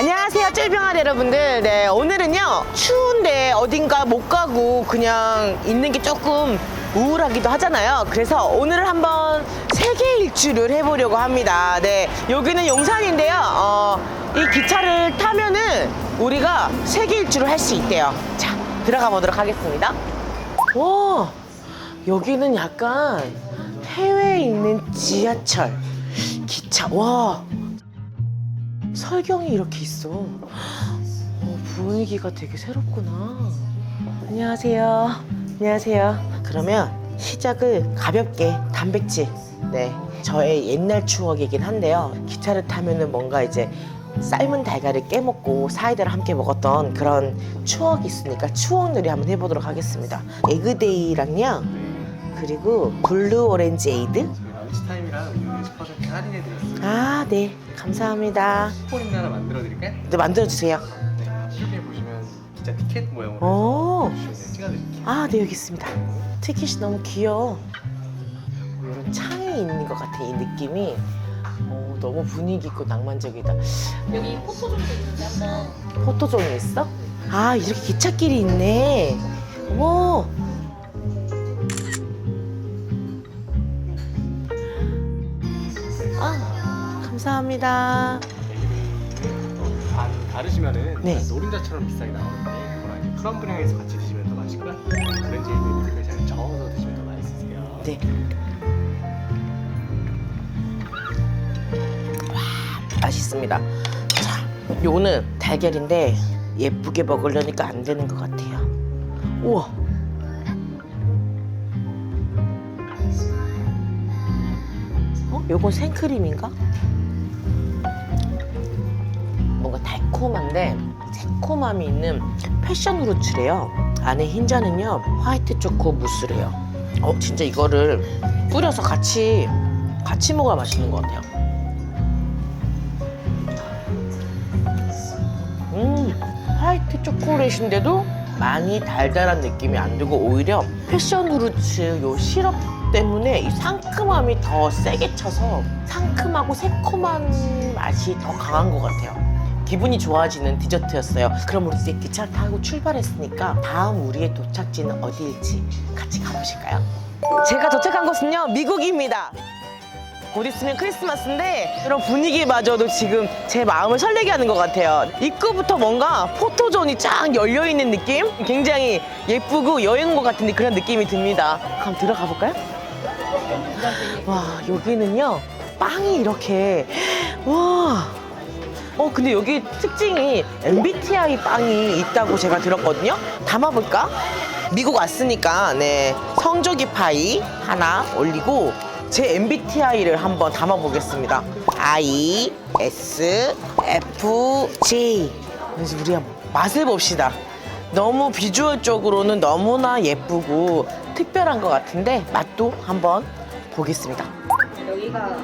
안녕하세요, 쫄병아 여러분들. 네, 오늘은요, 추운데 어딘가 못 가고 그냥 있는 게 조금 우울하기도 하잖아요. 그래서 오늘은 한번 세계 일주를 해보려고 합니다. 네, 여기는 용산인데요. 어, 이 기차를 타면은 우리가 세계 일주를 할 수 있대요. 자, 들어가 보도록 하겠습니다. 와, 여기는 약간 해외에 있는 지하철, 기차. 와, 설경이 이렇게 있어. 어, 분위기가 되게 새롭구나. 안녕하세요. 안녕하세요. 그러면 시작을 가볍게 단백질. 네. 저의 옛날 추억이긴 한데요. 기차를 타면은 뭔가 이제 삶은 달걀을 깨먹고 사이다를 함께 먹었던 그런 추억이 있으니까 추억 놀이 한번 해보도록 하겠습니다. 에그데이랑요. 그리고 블루 오렌지 에이드. 저희 런치타임이랑 60% 할인해드렸어요. 아, 네. 감사합니다. 쿠폰 하나 만들어 드릴까요? 네, 만들어주세요. 네. 이렇게 보시면 진짜 티켓 모양으로 오. 해주시면 찍어드릴게요. 아, 네, 여기 있습니다. 티켓이 너무 귀여워. 이런 창이 있는 것 같아, 이 느낌이. 어, 너무 분위기 있고 낭만적이다. 여기 포토존도 있는데 한번 포토존이 있어? 아, 이렇게 기찻길이 있네. 오. 감사합니다. 반 가르시면은 네. 노른자처럼 비싸게 나오는데 그거랑 이제 크럼블형에서 같이 드시면 더 맛있고요. 오렌지 밀크를 잘 저어서 드시면 더 맛있으세요. 네. 와, 맛있습니다. 자, 요거는 달걀인데 예쁘게 먹으려니까 안 되는 것 같아요. 우와. 어? 요건 생크림인가? 달콤한데 새콤함이 있는 패션 후르츠래요. 안에 흰자는요 화이트 초코 무스래요. 어 진짜 이거를 뿌려서 같이 같이 먹어야 맛있는 것 같아요. 음 화이트 초콜릿인데도 많이 달달한 느낌이 안 들고 오히려 패션 후르츠 요 시럽 때문에 이 상큼함이 더 세게 쳐서 상큼하고 새콤한 맛이 더 강한 것 같아요. 기분이 좋아지는 디저트였어요. 그럼 우리 이제 기차 타고 출발했으니까 다음 우리의 도착지는 어디일지 같이 가보실까요? 제가 도착한 곳은요 미국입니다. 곧 있으면 크리스마스인데 이런 분위기마저도 지금 제 마음을 설레게 하는 것 같아요. 입구부터 뭔가 포토존이 쫙 열려 있는 느낌? 굉장히 예쁘고 여행 것 같은 그런 느낌이 듭니다. 그럼 들어가 볼까요? 와 여기는요 빵이 이렇게 와. 어 근데 여기 특징이 MBTI 빵이 있다고 제가 들었거든요. 담아볼까? 미국 왔으니까 네 성조기 파이 하나 올리고 제 MBTI를 한번 담아보겠습니다. I S F J. 그래서 우리 한번 맛을 봅시다. 너무 비주얼적으로는 너무나 예쁘고 특별한 것 같은데 맛도 한번 보겠습니다. 여기가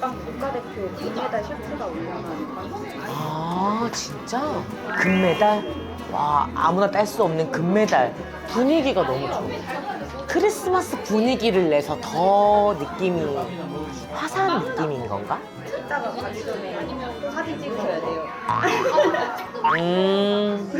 제빵 국가대표 금메달 셰프가 운영하는 빵아 진짜? 금메달? 와 아무나 딸 수 없는 금메달 분위기가 너무 좋아 크리스마스 분위기를 내서 더 느낌이 화사한 느낌인 건가? 이따가 가기 전에 사진 찍으셔야 돼요 음.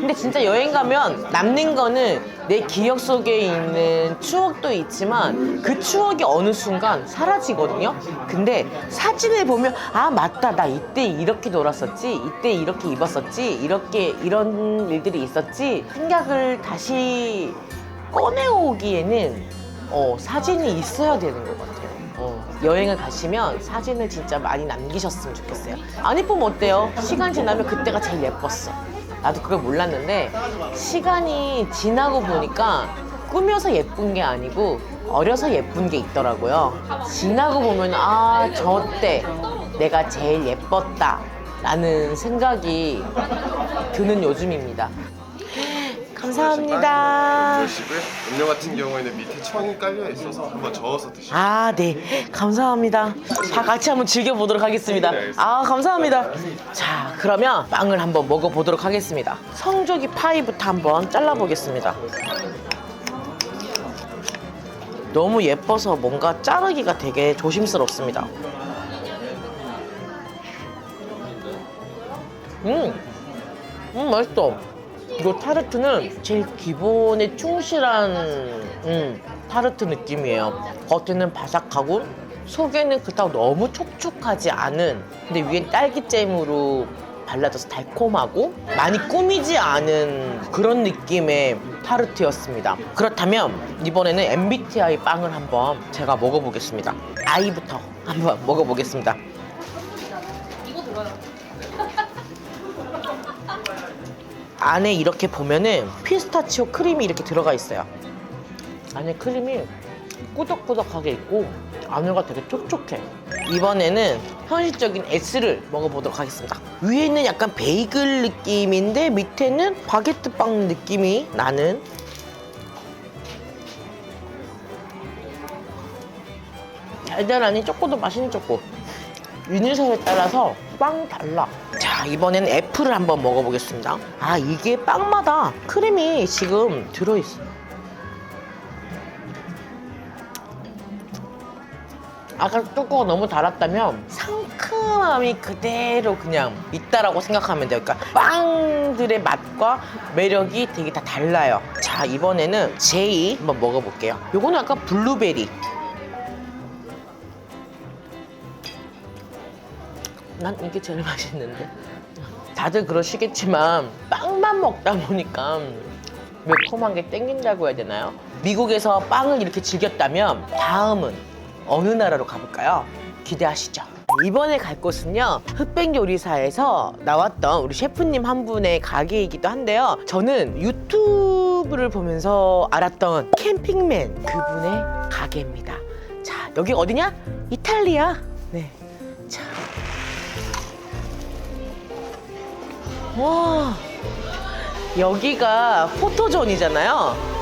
근데 진짜 여행 가면 남는 거는 내 기억 속에 있는 추억도 있지만 그 추억이 어느 순간 사라지거든요? 근데 사진을 보면 아 맞다. 나 이때 이렇게 놀았었지? 이때 이렇게 입었었지? 이렇게 이런 일들이 있었지? 생각을 다시 꺼내오기에는 어, 사진이 있어야 되는 것 같아요 어, 여행을 가시면 사진을 진짜 많이 남기셨으면 좋겠어요 안 예쁘면 어때요? 시간 지나면 그때가 제일 예뻤어 나도 그걸 몰랐는데 시간이 지나고 보니까 꾸며서 예쁜 게 아니고 어려서 예쁜 게 있더라고요. 지나고 보면 아, 저 때 내가 제일 예뻤다. 라는 생각이 드는 요즘입니다. 감사합니다. 드시고요. 음료 같은 경우에는 밑에 청이 깔려 있어서 한번 저어서 드시면 아, 네. 감사합니다. 다 같이 한번 즐겨보도록 하겠습니다. 아, 감사합니다. 자, 그러면 빵을 한번 먹어보도록 하겠습니다. 성조기 파이부터 한번 잘라보겠습니다. 너무 예뻐서 뭔가 자르기가 되게 조심스럽습니다. 음, 음 맛있어. 이거 타르트는 제일 기본에 충실한 음, 타르트 느낌이에요. 겉에는 바삭하고 속에는 그렇다고 너무 촉촉하지 않은 근데 위엔 딸기잼으로 발라져서 달콤하고 많이 꾸미지 않은 그런 느낌의 타르트였습니다. 그렇다면 이번에는 MBTI 빵을 한번 제가 먹어보겠습니다. 아이부터 한번 먹어보겠습니다. 안에 이렇게 보면은 피스타치오 크림이 이렇게 들어가 있어요. 안에 크림이 꾸덕꾸덕하게 있고 안에가 되게 촉촉해. 이번에는 현실적인 S를 먹어보도록 하겠습니다. 위에는 약간 베이글 느낌인데 밑에는 바게트 빵 느낌이 나는 달달하니 초코도 맛있는 초코. 유니설에 따라서 빵 달라. 자, 이번엔 애플을 한번 먹어보겠습니다. 아, 이게 빵마다 크림이 지금 들어있어. 아까 초코가 너무 달았다면 상큼함이 그대로 그냥 있다라고 생각하면 돼요. 그러니까 빵들의 맛과 매력이 되게 다 달라요. 자, 이번에는 제이 한번 먹어볼게요. 요거는 아까 블루베리. 난 이게 제일 맛있는데. 다들 그러시겠지만 빵만 먹다 보니까 매콤한 게 땡긴다고 해야 되나요? 미국에서 빵을 이렇게 즐겼다면 다음은 어느 나라로 가볼까요? 기대하시죠. 이번에 갈 곳은요 흑백 요리사에서 나왔던 우리 셰프님 한 분의 가게이기도 한데요 저는 유튜브를 보면서 알았던 캠핑맨 그분의 가게입니다 자 여기 어디냐? 이탈리아 네 와 여기가 포토존이잖아요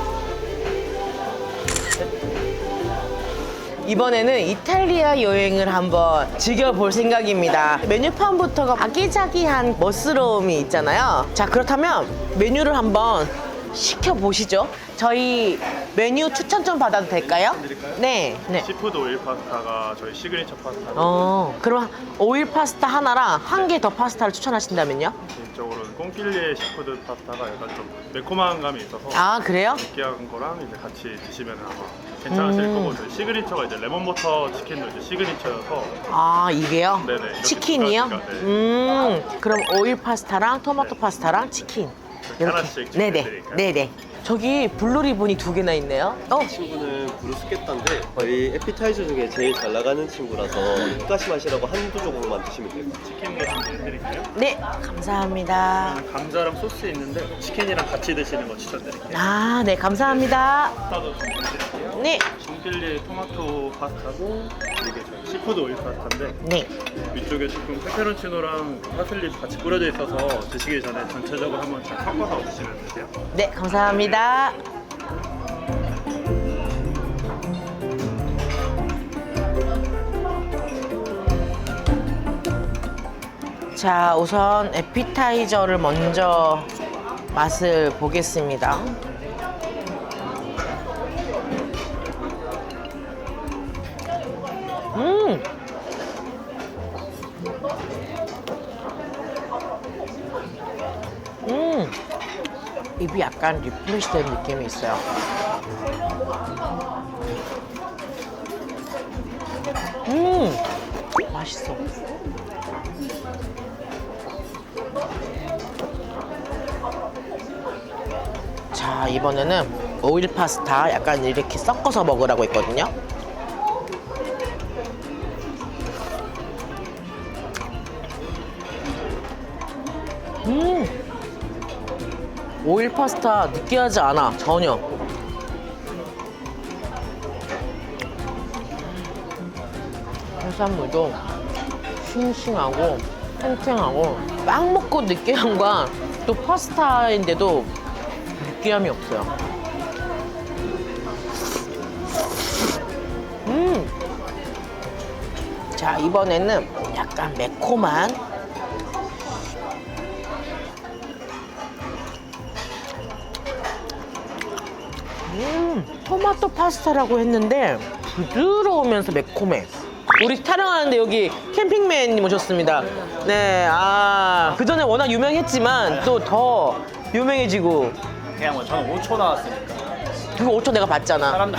이번에는 이탈리아 여행을 한번 즐겨볼 생각입니다. 메뉴판부터가 아기자기한 멋스러움이 있잖아요. 자, 그렇다면 메뉴를 한번 시켜보시죠. 저희 메뉴 추천 좀 받아도 될까요? 드릴까요? 네. 네. 시푸드 오일 파스타가 저희 시그니처 파스타. 어, 그럼 오일 파스타 하나랑 한 개 더 파스타를 추천하신다면요? 개인적으로는 꽁길리의 시푸드 파스타가 약간 좀 매콤한 감이 있어서 아, 그래요? 느끼한 거랑 이제 같이 드시면 아마 괜찮으실 음. 거고 저희 시그니처가 이제 레몬 버터 치킨도 이제 시그니처여서 아, 이게요? 네네, 이렇게 치킨이요? 가지가, 네. 음, 그럼 오일 파스타랑 토마토 네. 파스타랑 치킨. 하나씩 네네. 네네. 저기 블루 리본이 두 개나 있네요. 어, 친구는 브루스케타인데 저희 에피타이저 중에 제일 잘 나가는 친구라서 흑가시 맛이라고 한두 조각만 드시면 돼요. 치킨도 준비해드릴게요. 네, 감사합니다. 감자랑 소스 있는데 치킨이랑 같이 드시는 거 추천드릴게요. 아, 네, 감사합니다. 파스타도 준비해드릴게요. 네, 꽁길리 토마토 파스타고 시푸드 오일 파스타인데 네. 위쪽에 조금 페페론치노랑 파슬리 같이 뿌려져 있어서 드시기 전에 전체적으로 한번 잘 섞어서 드시면 되세요. 네, 감사합니다. 자, 우선 에피타이저를 먼저 맛을 보겠습니다. 음! 입이 약간 리프레시 된 느낌이 있어요. 음! 맛있어. 자, 이번에는 오일 파스타 약간 이렇게 섞어서 먹으라고 했거든요. 음! 오일 파스타 느끼하지 않아 전혀. 해산물도 싱싱하고 탱탱하고 빵 먹고 느끼함과 또 파스타인데도 느끼함이 없어요. 음! 자 이번에는 약간 매콤한 음, 토마토 파스타라고 했는데 부드러우면서 매콤해. 우리 촬영하는데 여기 캠핑맨님 오셨습니다. 네, 아, 그 전에 워낙 유명했지만 또 더 유명해지고. 그냥 뭐 저는 5초 나왔으니까 그거 5초 내가 봤잖아. 사람들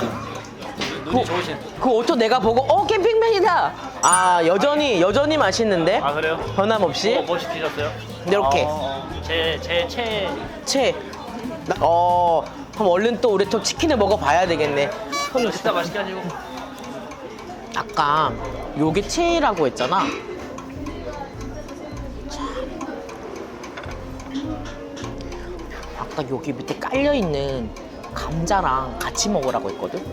눈이 그- 좋으신 그 5초 내가 보고, 어, 캠핑맨이다! 아, 여전히, 여전히 맛있는데? 아 그래요? 변함없이? 뭐, 뭐 시키셨어요? 이렇게. 제 제 최 채. 나- 어, 그럼 얼른 또 우리 또 치킨을 먹어봐야 되겠네. 손 진짜 맛있게 하시고 아까 요게 채라고 했잖아. 자. 아까 여기 밑에 깔려 있는 감자랑 같이 먹으라고 했거든.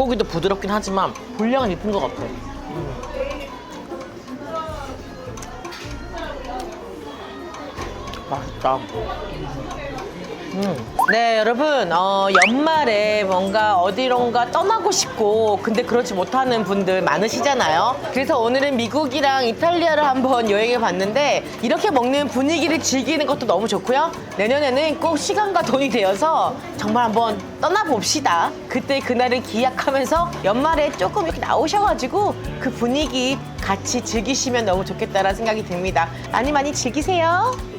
닭고기도 부드럽긴 하지만 분량은 이쁜 것 같아. 맛있다. 음. 네, 여러분, 어, 연말에 뭔가 어디론가 떠나고 싶고, 근데 그렇지 못하는 분들 많으시잖아요. 그래서 오늘은 미국이랑 이탈리아를 한번 여행해 봤는데, 이렇게 먹는 분위기를 즐기는 것도 너무 좋고요. 내년에는 꼭 시간과 돈이 되어서 정말 한번 떠나봅시다. 그때 그날을 기약하면서 연말에 조금 이렇게 나오셔가지고 그 분위기 같이 즐기시면 너무 좋겠다라는 생각이 듭니다. 많이 많이 즐기세요.